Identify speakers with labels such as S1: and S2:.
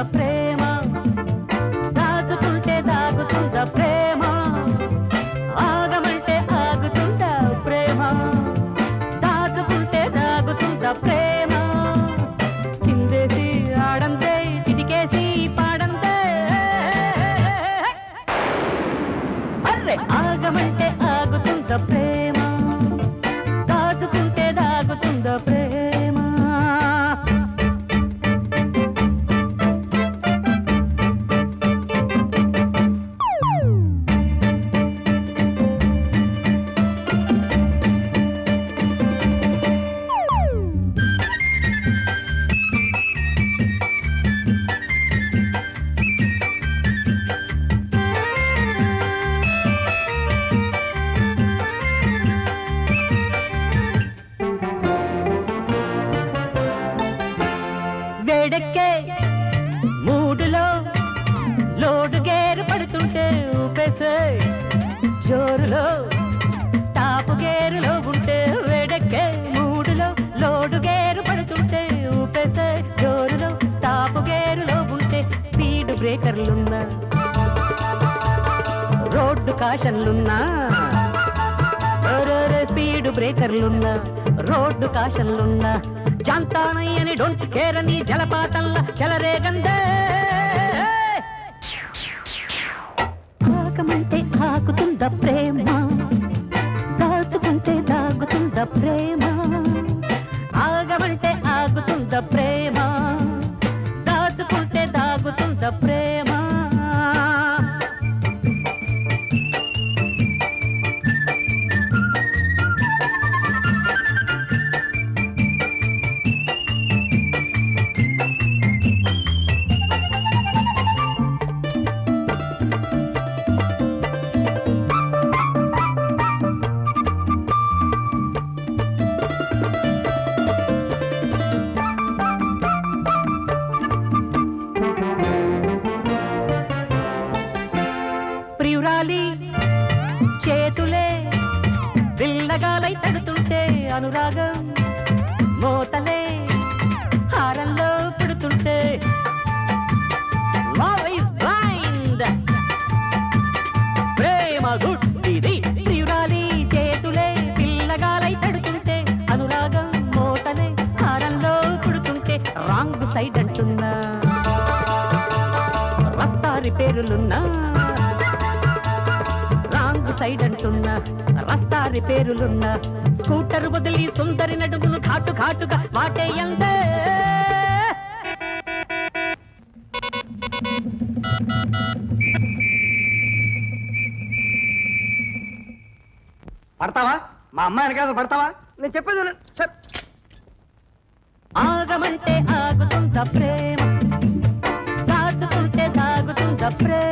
S1: ఆగుతుందా మూడులో load gear పడుతుంటే ఊపేసే జోరులో top గేరులో ఉంటే వేడెక్కే మూడులో లోడు గేరు పడుతుంటే ఊపేసే జోరులో టాపు గేరులో ఉంటే స్పీడ్ బ్రేకర్లున్నా రోడ్డు కాషన్లున్నా స్పీడ్ బ్రేకర్లున్నా రోడ్డు కాషన్లున్నా జాంతానయ్యని డొంట్ కేరని అని జలపాతంలా చెలరేగందే ఆగమంటే ఆగుతుంద ప్రేమ? దాచుకుంటే దాగుతుంద ప్రేమ? ఆగమంటే ఆగుతుంద ప్రేమ? దాచుకుంటే దాగుతుంద ప్రేమ? రాగాలై తడుతుంటే అనురాగం మోతలే హారంలో పుడుతుంటే Love is blind. ప్రేమ గుడ్డిది ప్రియురాలి చేతులే పిల్లగాలై తడుతుంటే అనురాగం మోతలే హారంలో పుడుతుంటే రాంగ్ సైడ్ అంటున్నా రస్తా రిపేరులున్నా సైడ్ అంటున్నా రస్తారి పేరులున్నా. స్కూటర్ వదిలి సుందరి నడుమును ఘాటు ఘాటుగా వాటేయందే
S2: పడతావా? మా అమ్మాయి వెనకాల పడతావా?
S3: నేను చెప్పేది
S1: ఆగమంటే ఆగుతుందా ప్రేమ? దాచుకుంటే సాగుతుందా ప్రేమ?